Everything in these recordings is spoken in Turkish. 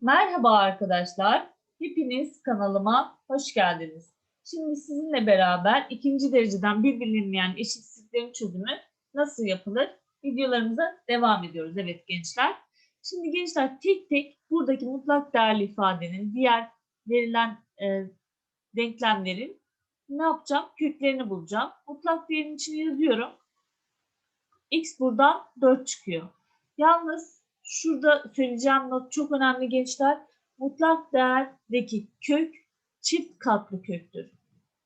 Merhaba arkadaşlar. Hepiniz kanalıma hoş geldiniz. Şimdi sizinle beraber ikinci dereceden bir bilinmeyen eşitsizliklerin çözümü nasıl yapılır? Videolarımıza devam ediyoruz. Evet gençler. Şimdi gençler tek tek buradaki mutlak değerli ifadenin diğer verilen e, denklemlerin ne yapacağım? Köklerini bulacağım. Mutlak değerin içine yazıyorum. X buradan 4 çıkıyor. Yalnız şurada söyleyeceğim not çok önemli gençler. Mutlak değerdeki kök çift katlı köktür.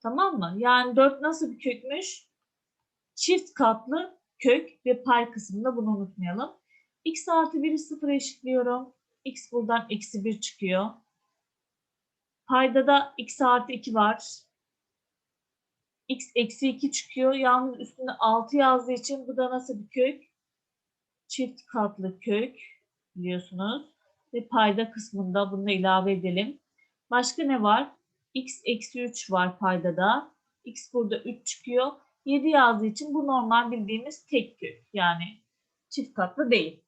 Tamam mı? Yani 4 nasıl bir kökmüş? Çift katlı kök ve pay kısmında bunu unutmayalım. X artı 1'i sıfıra eşitliyorum. X buradan eksi 1 çıkıyor. Payda da X artı 2 var. X eksi 2 çıkıyor. Yalnız üstünde 6 yazdığı için bu da nasıl bir kök? Çift katlı kök biliyorsunuz. Ve payda kısmında bunu ilave edelim. Başka ne var? X eksi 3 var payda da. X burada 3 çıkıyor. 7 yazdığı için bu normal bildiğimiz tek kök. Yani çift katlı değil.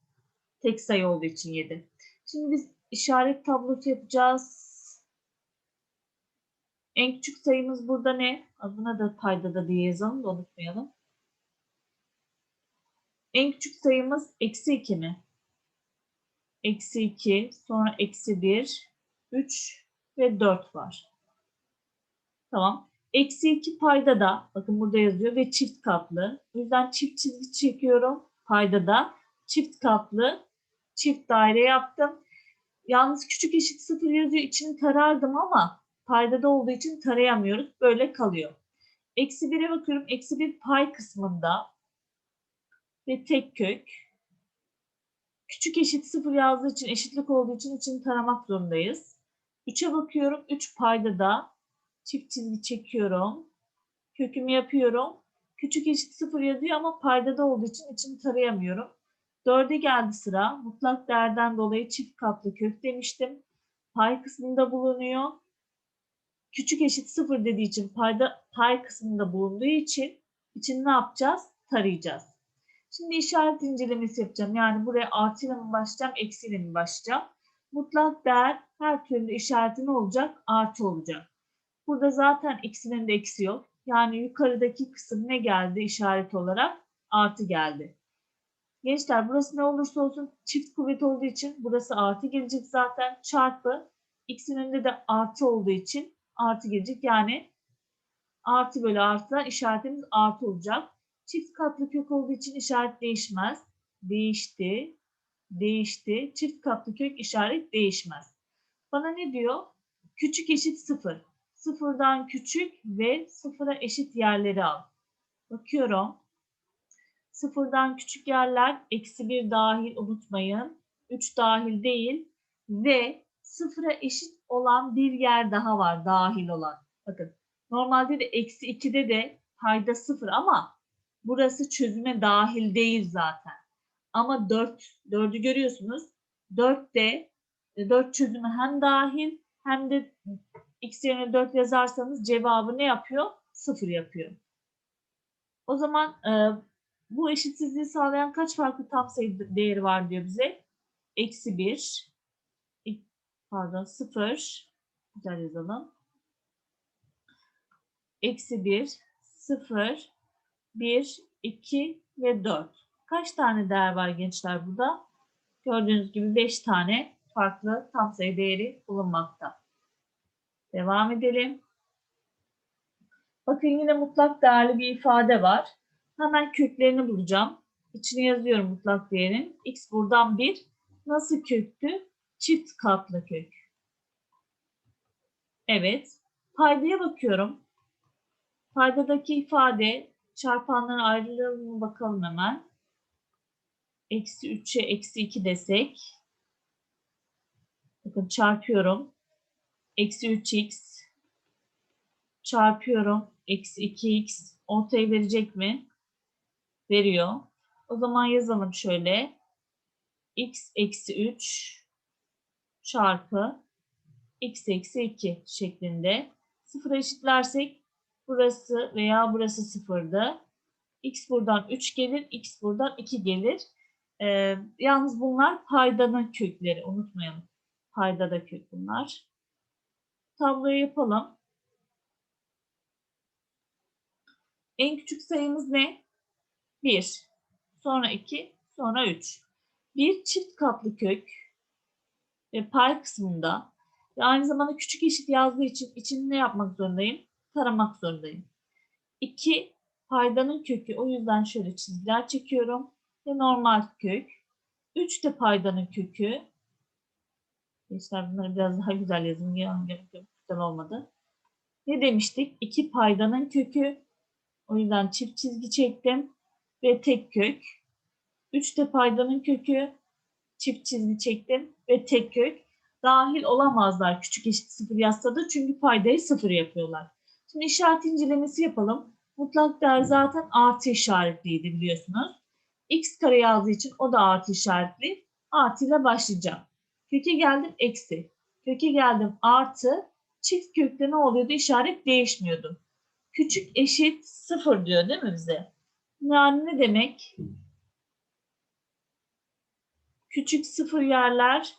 Tek sayı olduğu için 7. Şimdi biz işaret tablosu yapacağız. En küçük sayımız burada ne? Adına da payda da diye yazalım da unutmayalım. En küçük sayımız eksi 2 mi? Eksi 2, sonra eksi 1, 3 ve 4 var. Tamam. Eksi 2 payda da, bakın burada yazıyor ve çift katlı. O yüzden çift çizgi çekiyorum. Payda da çift katlı, çift daire yaptım. Yalnız küçük eşit sıfır yazıyor. İçini tarardım ama paydada olduğu için tarayamıyoruz. Böyle kalıyor. Eksi 1'e bakıyorum. Eksi 1 pay kısmında ve tek kök. Küçük eşit sıfır yazdığı için eşitlik olduğu için içini taramak zorundayız. 3'e bakıyorum. 3 payda da çift çizgi çekiyorum. Kökümü yapıyorum. Küçük eşit sıfır yazıyor ama paydada olduğu için içini tarayamıyorum. 4'e geldi sıra. Mutlak değerden dolayı çift katlı kök demiştim. Pay kısmında bulunuyor. Küçük eşit sıfır dediği için payda pay kısmında bulunduğu için için ne yapacağız? Tarayacağız. Şimdi işaret incelemesi yapacağım. Yani buraya artıyla mı başlayacağım, eksiyle mi başlayacağım? Mutlak değer her türlü işareti ne olacak? Artı olacak. Burada zaten x'inin de eksi yok. Yani yukarıdaki kısım ne geldi işaret olarak? Artı geldi. Gençler burası ne olursa olsun çift kuvvet olduğu için burası artı gelecek zaten. Çarpı x'in önünde de artı olduğu için artı gelecek. Yani artı bölü artıdan işaretimiz artı olacak. Çift katlı kök olduğu için işaret değişmez. Değişti. Değişti. Çift katlı kök işaret değişmez. Bana ne diyor? Küçük eşit sıfır. Sıfırdan küçük ve sıfıra eşit yerleri al. Bakıyorum. Sıfırdan küçük yerler eksi bir dahil unutmayın. 3 dahil değil. Ve sıfıra eşit olan bir yer daha var dahil olan. Bakın normalde de eksi 2'de de payda sıfır ama burası çözüme dahil değil zaten. Ama 4, 4'ü görüyorsunuz. 4 de 4 çözüme hem dahil hem de x yerine 4 yazarsanız cevabı ne yapıyor? 0 yapıyor. O zaman e, bu eşitsizliği sağlayan kaç farklı tam sayı değeri var diyor bize. Eksi 1, pardon 0, güzel yazalım. Eksi 1, 0, 1, 2 ve 4. Kaç tane değer var gençler burada? Gördüğünüz gibi 5 tane farklı tam sayı değeri bulunmakta. Devam edelim. Bakın yine mutlak değerli bir ifade var. Hemen köklerini bulacağım. İçine yazıyorum mutlak değerin. X buradan 1. Nasıl köktü? Çift katlı kök. Evet. Paydaya bakıyorum. Paydadaki ifade çarpanların ayrılığına bakalım hemen. Eksi 3'e eksi 2 desek. Bakın çarpıyorum. Eksi 3x çarpıyorum. Eksi 2x ortaya verecek mi? Veriyor. O zaman yazalım şöyle. x eksi 3 çarpı x eksi 2 şeklinde. Sıfıra eşitlersek burası veya burası sıfırdı. x buradan 3 gelir, x buradan 2 gelir. Ee, yalnız bunlar paydanın kökleri unutmayalım. Paydada kök bunlar. Tabloyu yapalım. En küçük sayımız ne? 1. Sonra 2. Sonra 3. Bir çift katlı kök ve pay kısmında ve aynı zamanda küçük eşit yazdığı için içini ne yapmak zorundayım? Taramak zorundayım. 2 paydanın kökü o yüzden şöyle çizgiler çekiyorum ve normal kök. 3 de paydanın kökü. Gençler bunları biraz daha güzel yazın. Güzel olmadı. Ne demiştik? 2 paydanın kökü. O yüzden çift çizgi çektim ve tek kök. 3 de paydanın kökü. Çift çizgi çektim ve tek kök. Dahil olamazlar küçük eşit sıfır yazsa da çünkü paydayı sıfır yapıyorlar. Şimdi işaret incelemesi yapalım. Mutlak değer zaten artı işaretliydi biliyorsunuz. X kare yazdığı için o da artı işaretli. Artı ile başlayacağım. Köke geldim eksi. Köke geldim artı. Çift kökte ne oluyordu? İşaret değişmiyordu. Küçük eşit sıfır diyor değil mi bize? Yani ne demek? Küçük sıfır yerler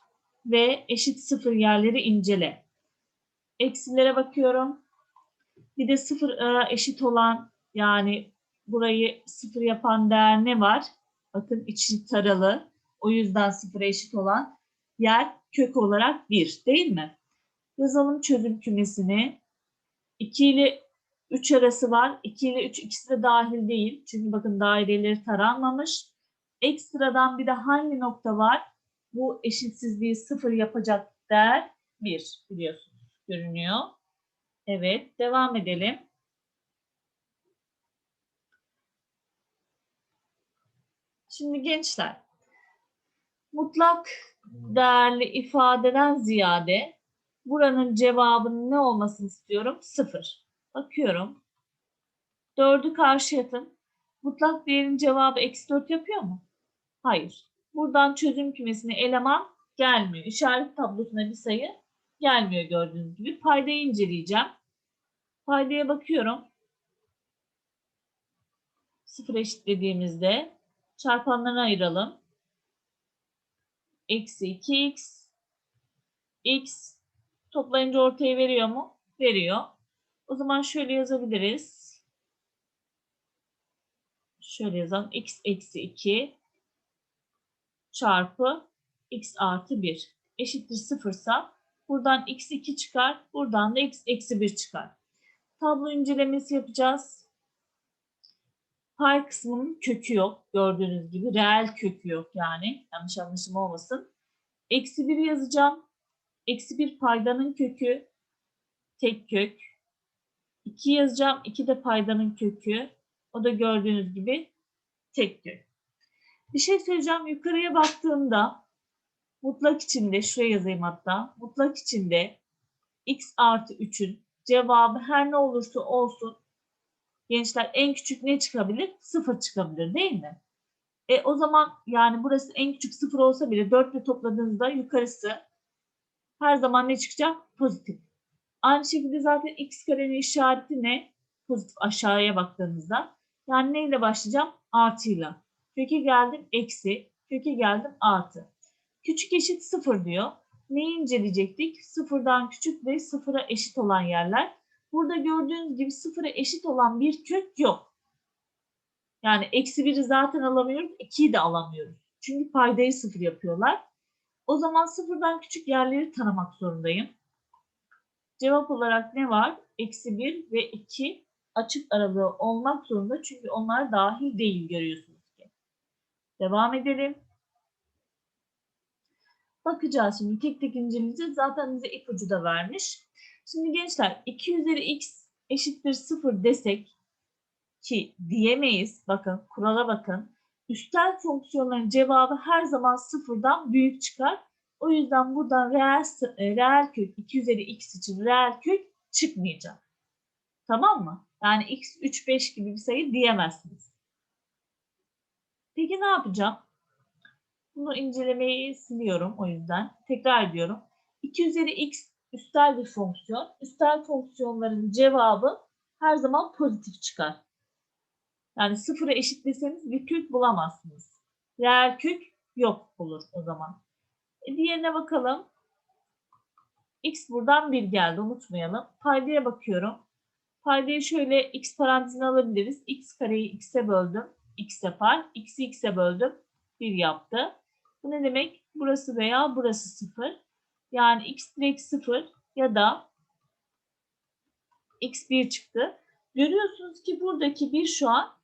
ve eşit sıfır yerleri incele. Eksilere bakıyorum. Bir de sıfır eşit olan yani burayı sıfır yapan değer ne var? Bakın içi taralı. O yüzden sıfıra eşit olan yer kök olarak 1 değil mi? Yazalım çözüm kümesini. 2 ile 3 arası var. 2 ile 3 ikisi de dahil değil. Çünkü bakın daireleri taranmamış. Ekstradan bir de hangi nokta var? Bu eşitsizliği sıfır yapacak değer 1 biliyorsunuz. Görünüyor. Evet devam edelim. Şimdi gençler mutlak değerli ifadeden ziyade buranın cevabının ne olmasını istiyorum? Sıfır. Bakıyorum. Dördü karşı atın. Mutlak değerin cevabı eksi dört yapıyor mu? Hayır. Buradan çözüm kümesine eleman gelmiyor. İşaret tablosuna bir sayı gelmiyor gördüğünüz gibi. Paydayı inceleyeceğim. Paydaya bakıyorum. Sıfır eşitlediğimizde çarpanlarına ayıralım. Eksi 2x x toplayınca ortaya veriyor mu? Veriyor. O zaman şöyle yazabiliriz. Şöyle yazalım. x eksi 2 çarpı x artı 1 eşittir sıfırsa buradan x 2 çıkar. Buradan da x eksi 1 çıkar. Tablo incelemesi yapacağız. Pay kısmının kökü yok. Gördüğünüz gibi reel kökü yok yani. Yanlış anlaşılma olmasın. Eksi 1 yazacağım. Eksi 1 paydanın kökü. Tek kök. 2 yazacağım. 2 de paydanın kökü. O da gördüğünüz gibi tek kök. Bir şey söyleyeceğim. Yukarıya baktığımda mutlak içinde, şuraya yazayım hatta. Mutlak içinde x artı 3'ün cevabı her ne olursa olsun gençler en küçük ne çıkabilir? Sıfır çıkabilir değil mi? E o zaman yani burası en küçük sıfır olsa bile 4 ile topladığınızda yukarısı her zaman ne çıkacak? Pozitif. Aynı şekilde zaten x karenin işareti ne? Pozitif aşağıya baktığınızda. Yani neyle başlayacağım? Artıyla. Köke geldim eksi. Köke geldim artı. Küçük eşit sıfır diyor. Neyi inceleyecektik? Sıfırdan küçük ve sıfıra eşit olan yerler. Burada gördüğünüz gibi sıfıra eşit olan bir kök yok. Yani eksi biri zaten alamıyoruz. ikiyi de alamıyoruz. Çünkü paydayı sıfır yapıyorlar. O zaman sıfırdan küçük yerleri tanımak zorundayım. Cevap olarak ne var? Eksi 1 ve 2 açık aralığı olmak zorunda. Çünkü onlar dahil değil görüyorsunuz ki. Devam edelim. Bakacağız şimdi tek tek inceleyeceğiz. Zaten bize ipucu da vermiş. Şimdi gençler 2 üzeri x eşittir 0 desek ki diyemeyiz. Bakın kurala bakın. Üstel fonksiyonların cevabı her zaman sıfırdan büyük çıkar. O yüzden buradan reel, e, reel kök 2 üzeri x için reel kök çıkmayacak. Tamam mı? Yani x 3 5 gibi bir sayı diyemezsiniz. Peki ne yapacağım? Bunu incelemeyi siliyorum o yüzden. Tekrar ediyorum. 2 üzeri x üstel bir fonksiyon. Üstel fonksiyonların cevabı her zaman pozitif çıkar. Yani sıfıra eşitleseniz bir kök bulamazsınız. Reel kök yok olur o zaman. E diğerine bakalım. X buradan 1 geldi unutmayalım. Paydaya bakıyorum. Paydayı şöyle x parantezine alabiliriz. x kareyi x'e böldüm. x yapar. x'i x'e böldüm. 1 yaptı. Bu ne demek? Burası veya burası 0. Yani x direkt 0 ya da x1 çıktı. Görüyorsunuz ki buradaki 1 şu an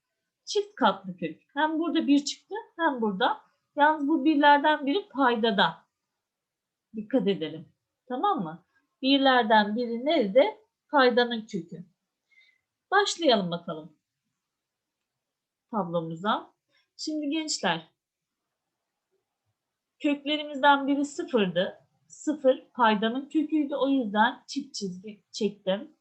çift katlı kök. Hem burada 1 çıktı hem burada. Yalnız bu birlerden biri paydada. Dikkat edelim. Tamam mı? Birlerden biri nerede? Paydanın kökü. Başlayalım bakalım tablomuza. Şimdi gençler köklerimizden biri sıfırdı. Sıfır paydanın köküydü. O yüzden çift çizgi çektim.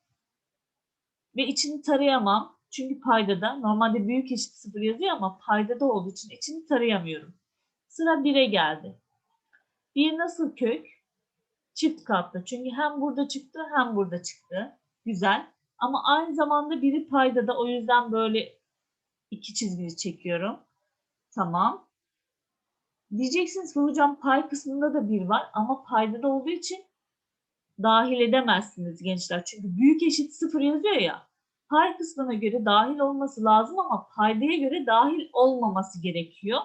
Ve içini tarayamam. Çünkü paydada normalde büyük eşit sıfır yazıyor ama paydada olduğu için içini tarayamıyorum. Sıra 1'e geldi. 1 nasıl kök? Çift katlı. Çünkü hem burada çıktı hem burada çıktı. Güzel. Ama aynı zamanda biri paydada. O yüzden böyle iki çizgili çekiyorum. Tamam. Diyeceksiniz ki hocam pay kısmında da bir var ama paydada olduğu için dahil edemezsiniz gençler. Çünkü büyük eşit sıfır yazıyor ya. Pay kısmına göre dahil olması lazım ama paydaya göre dahil olmaması gerekiyor.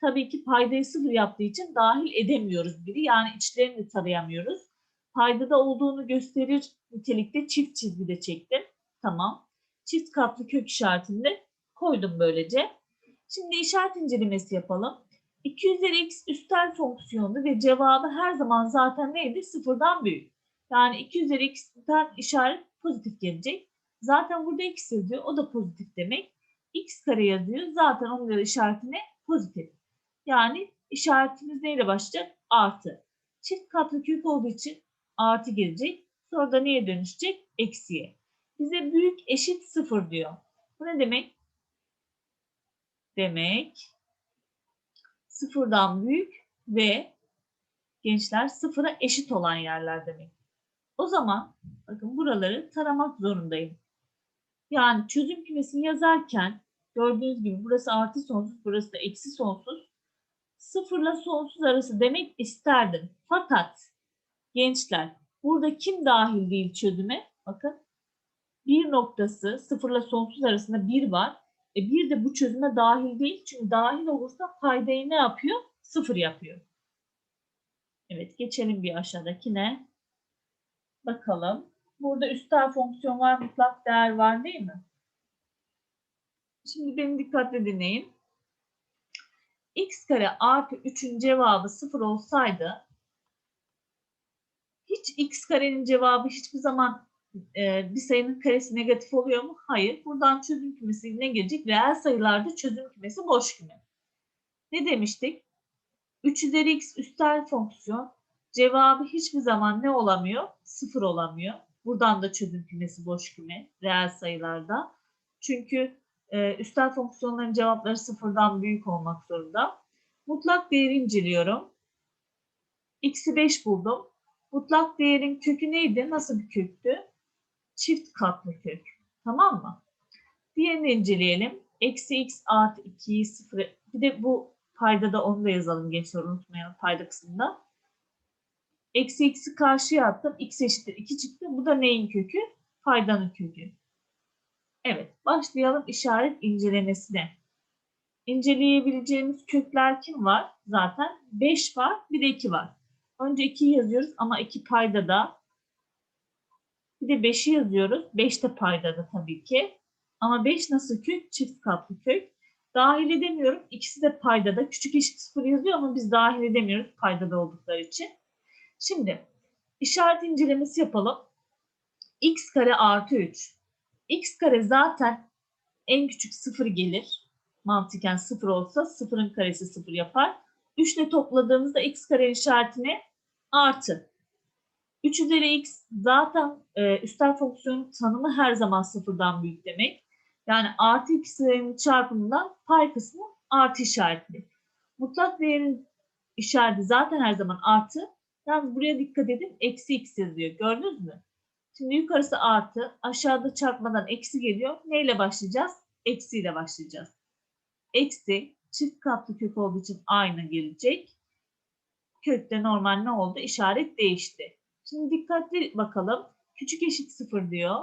Tabii ki paydayı sıfır yaptığı için dahil edemiyoruz biri. Yani içlerini tarayamıyoruz. Paydada olduğunu gösterir nitelikte çift çizgi de çektim. Tamam. Çift katlı kök işaretini de koydum böylece. Şimdi işaret incelemesi yapalım. 2 üzeri x üstel fonksiyondu ve cevabı her zaman zaten neydi? Sıfırdan büyük. Yani 2 üzeri x'ten işaret pozitif gelecek. Zaten burada x yazıyor. O da pozitif demek. x kare yazıyor. Zaten onun da işareti? Pozitif. Yani işaretimiz neyle başlayacak? Artı. Çift katlı kök olduğu için artı gelecek. Sonra da neye dönüşecek? Eksiye. Bize büyük eşit sıfır diyor. Bu ne demek? Demek sıfırdan büyük ve gençler sıfıra eşit olan yerler demek. O zaman bakın buraları taramak zorundayım. Yani çözüm kümesini yazarken gördüğünüz gibi burası artı sonsuz, burası da eksi sonsuz. Sıfırla sonsuz arası demek isterdim. Fakat gençler burada kim dahil değil çözüme? Bakın bir noktası sıfırla sonsuz arasında bir var. E bir de bu çözüme dahil değil. Çünkü dahil olursa paydayı ne yapıyor? Sıfır yapıyor. Evet geçelim bir aşağıdakine. Bakalım. Burada üstel fonksiyon var, mutlak değer var değil mi? Şimdi beni dikkatle dinleyin. x kare artı 3'ün cevabı 0 olsaydı hiç x karenin cevabı hiçbir zaman e, bir sayının karesi negatif oluyor mu? Hayır. Buradan çözüm kümesi ne gelecek? Reel sayılarda çözüm kümesi boş küme. Ne demiştik? 3 üzeri x üstel fonksiyon cevabı hiçbir zaman ne olamıyor? Sıfır olamıyor. Buradan da çözüm kümesi boş küme reel sayılarda. Çünkü e, üstel fonksiyonların cevapları sıfırdan büyük olmak zorunda. Mutlak değeri inceliyorum. X'i 5 buldum. Mutlak değerin kökü neydi? Nasıl bir köktü? Çift katlı kök. Tamam mı? Diğerini inceleyelim. Eksi x artı 2'yi 0. Bir de bu paydada onu da yazalım gençler unutmayalım payda kısmında. Eksi x'i karşıya attım. x eşittir 2 çıktı. Bu da neyin kökü? Paydanın kökü. Evet başlayalım işaret incelemesine. İnceleyebileceğimiz kökler kim var? Zaten 5 var bir de 2 var. Önce 2'yi yazıyoruz ama 2 paydada. Bir de 5'i yazıyoruz. 5 de paydada tabii ki. Ama 5 nasıl kök? Çift katlı kök. Dahil edemiyorum. İkisi de paydada. Küçük eşit sıfır yazıyor ama biz dahil edemiyoruz paydada oldukları için. Şimdi işaret incelemesi yapalım. x kare artı 3. x kare zaten en küçük sıfır gelir. Mantıken sıfır olsa sıfırın karesi sıfır yapar. 3 ile topladığımızda x kare işaretine artı. 3 üzeri x zaten e, üstel fonksiyonun tanımı her zaman sıfırdan büyük demek. Yani artı ikisinin çarpımından pay kısmı artı işaretli. Mutlak değerin işareti zaten her zaman artı. Yalnız buraya dikkat edin. Eksi x yazıyor. Gördünüz mü? Şimdi yukarısı artı. Aşağıda çarpmadan eksi geliyor. Neyle başlayacağız? Eksiyle başlayacağız. Eksi çift katlı kök olduğu için aynı gelecek. Kökte normal ne oldu? İşaret değişti. Şimdi dikkatli bakalım. Küçük eşit 0 diyor.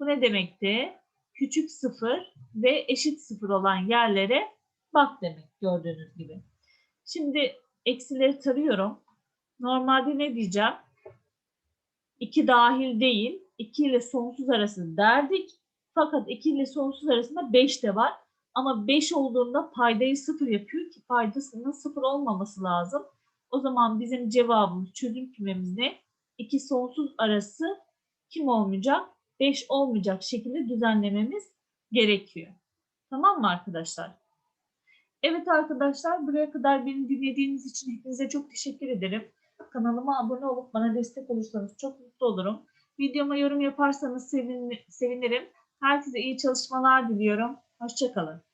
Bu ne demekti? Küçük 0 ve eşit 0 olan yerlere bak demek gördüğünüz gibi. Şimdi eksileri tarıyorum. Normalde ne diyeceğim? 2 dahil değil. 2 ile sonsuz arası derdik. Fakat 2 ile sonsuz arasında 5 de var. Ama 5 olduğunda paydayı 0 yapıyor ki paydasının 0 olmaması lazım. O zaman bizim cevabımız çözüm kümemiz ne? 2 sonsuz arası kim olmayacak? 5 olmayacak şekilde düzenlememiz gerekiyor. Tamam mı arkadaşlar? Evet arkadaşlar buraya kadar beni dinlediğiniz için hepinize çok teşekkür ederim. Kanalıma abone olup bana destek olursanız çok mutlu olurum. Videoma yorum yaparsanız sevin, sevinirim. Herkese iyi çalışmalar diliyorum. Hoşçakalın.